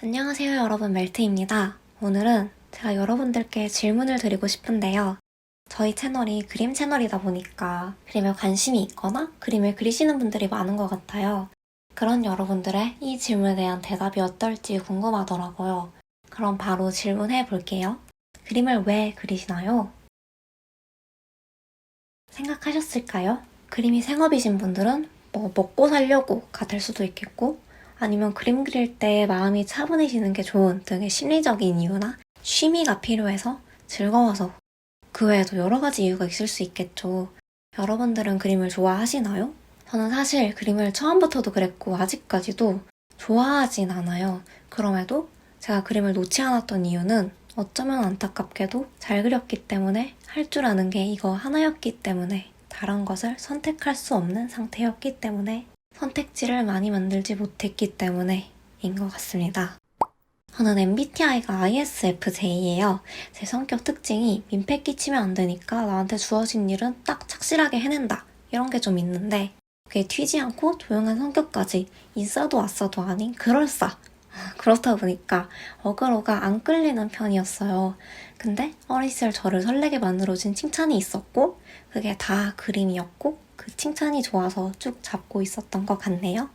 안녕하세요 여러분 멜트입니다. 오늘은 제가 여러분들께 질문을 드리고 싶은데요. 저희 채널이 그림 채널이다 보니까 그림에 관심이 있거나 그림을 그리시는 분들이 많은 것 같아요. 그런 여러분들의 이 질문에 대한 대답이 어떨지 궁금하더라고요. 그럼 바로 질문해 볼게요. 그림을 왜 그리시나요? 생각하셨을까요? 그림이 생업이신 분들은 뭐 먹고 살려고가 될 수도 있겠고 아니면 그림 그릴 때 마음이 차분해지는 게 좋은 등의 심리적인 이유나 취미가 필요해서 즐거워서 그 외에도 여러 가지 이유가 있을 수 있겠죠. 여러분들은 그림을 좋아하시나요? 저는 사실 그림을 처음부터도 그랬고 아직까지도 좋아하진 않아요. 그럼에도 제가 그림을 놓지 않았던 이유는 어쩌면 안타깝게도 잘 그렸기 때문에 할 줄 아는 게 이거 하나였기 때문에 다른 것을 선택할 수 없는 상태였기 때문에 선택지를 많이 만들지 못했기 때문에 인 것 같습니다. 저는 MBTI가 ISFJ예요. 제 성격 특징이 민폐 끼치면 안 되니까 나한테 주어진 일은 딱 착실하게 해낸다. 이런 게 좀 있는데 그게 튀지 않고 조용한 성격까지 있어도 왔어도 아닌 그럴싸. 그렇다 보니까 어그로가 안 끌리는 편이었어요. 근데 어린 시절 저를 설레게 만들어준 칭찬이 있었고 그게 다 그림이었고 그 칭찬이 좋아서 쭉 잡고 있었던 것 같네요.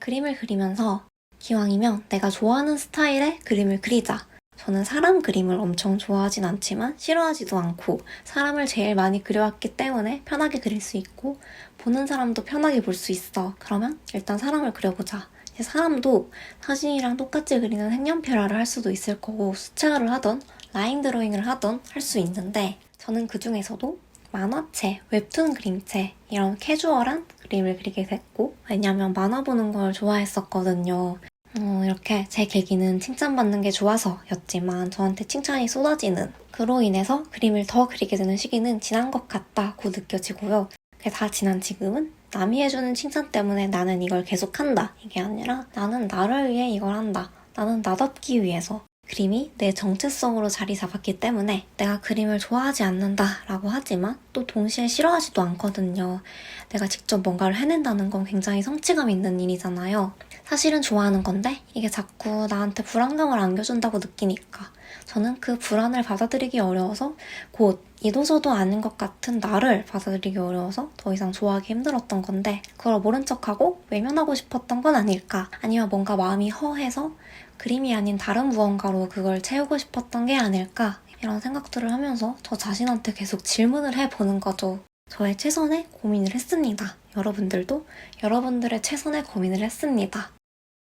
그림을 그리면서 기왕이면 내가 좋아하는 스타일의 그림을 그리자. 저는 사람 그림을 엄청 좋아하진 않지만 싫어하지도 않고 사람을 제일 많이 그려왔기 때문에 편하게 그릴 수 있고 보는 사람도 편하게 볼 수 있어. 그러면 일단 사람을 그려보자. 사람도 사진이랑 똑같이 그리는 색연필화를 할 수도 있을 거고 수채화를 하던 라인 드로잉을 하던 할 수 있는데 저는 그 중에서도 만화체, 웹툰 그림체 이런 캐주얼한 그림을 그리게 됐고 왜냐면 만화 보는 걸 좋아했었거든요. 어, 이렇게 제 계기는 칭찬받는 게 좋아서였지만 저한테 칭찬이 쏟아지는 그로 인해서 그림을 더 그리게 되는 시기는 지난 것 같다고 느껴지고요. 다 지난 지금은 남이 해주는 칭찬 때문에 나는 이걸 계속한다. 이게 아니라 나는 나를 위해 이걸 한다. 나는 나답기 위해서 그림이 내 정체성으로 자리 잡았기 때문에 내가 그림을 좋아하지 않는다 라고 하지만 또 동시에 싫어하지도 않거든요. 내가 직접 뭔가를 해낸다는 건 굉장히 성취감 있는 일이잖아요. 사실은 좋아하는 건데 이게 자꾸 나한테 불안감을 안겨준다고 느끼니까 저는 그 불안을 받아들이기 어려워서 곧 이도저도 아닌 것 같은 나를 받아들이기 어려워서 더 이상 좋아하기 힘들었던 건데 그걸 모른 척하고 외면하고 싶었던 건 아닐까 아니면 뭔가 마음이 허해서 그림이 아닌 다른 무언가로 그걸 채우고 싶었던 게 아닐까 이런 생각들을 하면서 저 자신한테 계속 질문을 해보는 거죠. 저의 최선의 고민을 했습니다. 여러분들도 여러분들의 최선의 고민을 했습니다.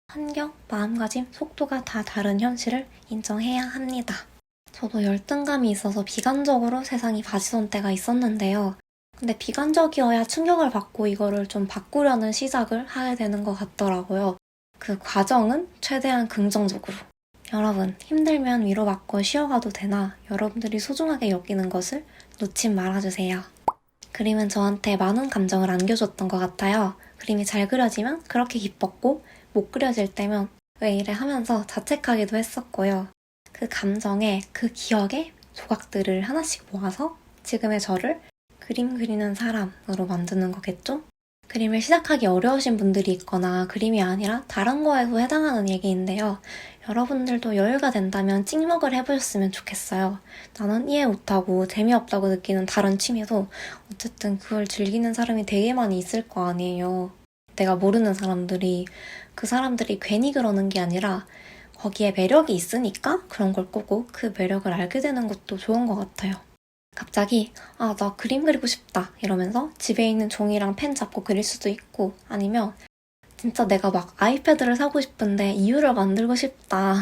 환경, 마음가짐, 속도가 다 다른 현실을 인정해야 합니다. 저도 열등감이 있어서 비관적으로 세상이 바지던 때가 있었는데요. 근데 비관적이어야 충격을 받고 이거를 좀 바꾸려는 시작을 하게 되는 것 같더라고요. 그 과정은 최대한 긍정적으로. 여러분, 힘들면 위로받고 쉬어가도 되나 여러분들이 소중하게 여기는 것을 놓지 말아주세요. 그림은 저한테 많은 감정을 안겨줬던 것 같아요. 그림이 잘 그려지면 그렇게 기뻤고, 못 그려질 때면 왜 이래 하면서 자책하기도 했었고요. 그 감정에, 그 기억에 조각들을 하나씩 모아서 지금의 저를 그림 그리는 사람으로 만드는 거겠죠? 그림을 시작하기 어려우신 분들이 있거나 그림이 아니라 다른 거에도 해당하는 얘기인데요. 여러분들도 여유가 된다면 찍먹을 해보셨으면 좋겠어요. 나는 이해 못하고 재미없다고 느끼는 다른 취미도 어쨌든 그걸 즐기는 사람이 되게 많이 있을 거 아니에요. 내가 모르는 사람들이 그 사람들이 괜히 그러는 게 아니라 거기에 매력이 있으니까 그런 걸 꾸고 그 매력을 알게 되는 것도 좋은 것 같아요. 갑자기 아 나 그림 그리고 싶다. 이러면서 집에 있는 종이랑 펜 잡고 그릴 수도 있고 아니면 진짜 내가 막 아이패드를 사고 싶은데 이유를 만들고 싶다.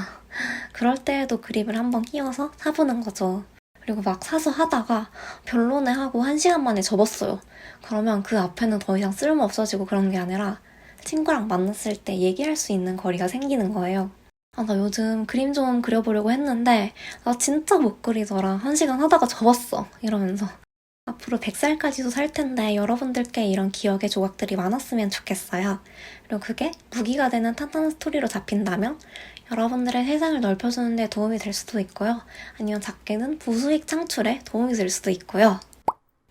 그럴 때에도 그림을 한번 끼워서 사보는 거죠. 그리고 막 사서 하다가 별로네 하고 한 시간 만에 접었어요. 그러면 그 앞에는 더 이상 쓸모 없어지고 그런 게 아니라 친구랑 만났을 때 얘기할 수 있는 거리가 생기는 거예요 아, 나 요즘 그림 좀 그려보려고 했는데, 나 진짜 못 그리더라. 한 시간 하다가 접었어. 이러면서. 앞으로 100살까지도 살 텐데, 여러분들께 이런 기억의 조각들이 많았으면 좋겠어요. 그리고 그게 무기가 되는 탄탄한 스토리로 잡힌다면, 여러분들의 세상을 넓혀주는 데 도움이 될 수도 있고요. 아니면 작게는 부수익 창출에 도움이 될 수도 있고요.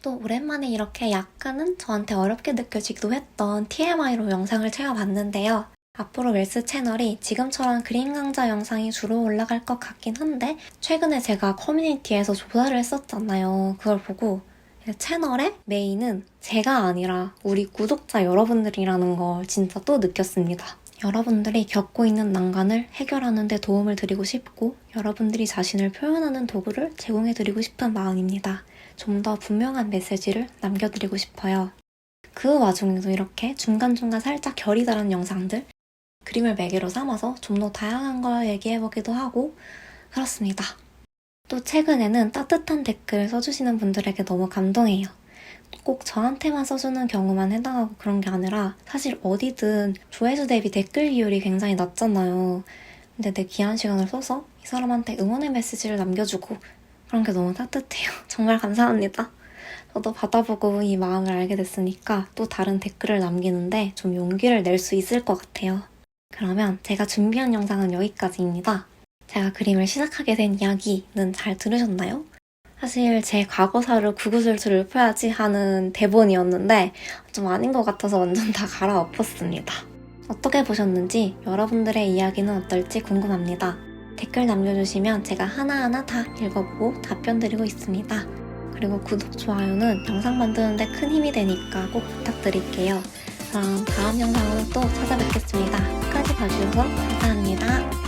또 오랜만에 이렇게 약간은 저한테 어렵게 느껴지기도 했던 TMI로 영상을 채워봤는데요. 앞으로 웰스 채널이 지금처럼 그림 강좌 영상이 주로 올라갈 것 같긴 한데 최근에 제가 커뮤니티에서 조사를 했었잖아요. 그걸 보고 채널의 메인은 제가 아니라 우리 구독자 여러분들이라는 걸 진짜 또 느꼈습니다. 여러분들이 겪고 있는 난관을 해결하는 데 도움을 드리고 싶고 여러분들이 자신을 표현하는 도구를 제공해 드리고 싶은 마음입니다. 좀 더 분명한 메시지를 남겨드리고 싶어요. 그 와중에도 이렇게 중간중간 살짝 결이 다른 영상들, 그림을 매개로 삼아서 좀 더 다양한 걸 얘기해보기도 하고 그렇습니다. 또 최근에는 따뜻한 댓글 써주시는 분들에게 너무 감동해요. 꼭 저한테만 써주는 경우만 해당하고 그런 게 아니라 사실 어디든 조회수 대비 댓글 비율이 굉장히 낮잖아요. 근데 내 귀한 시간을 써서 이 사람한테 응원의 메시지를 남겨주고 그런 게 너무 따뜻해요. 정말 감사합니다. 저도 받아보고 이 마음을 알게 됐으니까 또 다른 댓글을 남기는데 좀 용기를 낼 수 있을 것 같아요. 그러면 제가 준비한 영상은 여기까지입니다. 제가 그림을 시작하게 된 이야기는 잘 들으셨나요? 사실 제 과거사를 구구절절 읊어야지 하는 대본이었는데 좀 아닌 것 같아서 완전 다 갈아엎었습니다. 어떻게 보셨는지 여러분들의 이야기는 어떨지 궁금합니다. 댓글 남겨주시면 제가 하나하나 다 읽어보고 답변 드리고 있습니다. 그리고 구독, 좋아요는 영상 만드는데 큰 힘이 되니까 꼭 부탁드릴게요. 그럼 다음 영상으로 또 찾아뵙겠습니다. 끝까지 봐주셔서 감사합니다.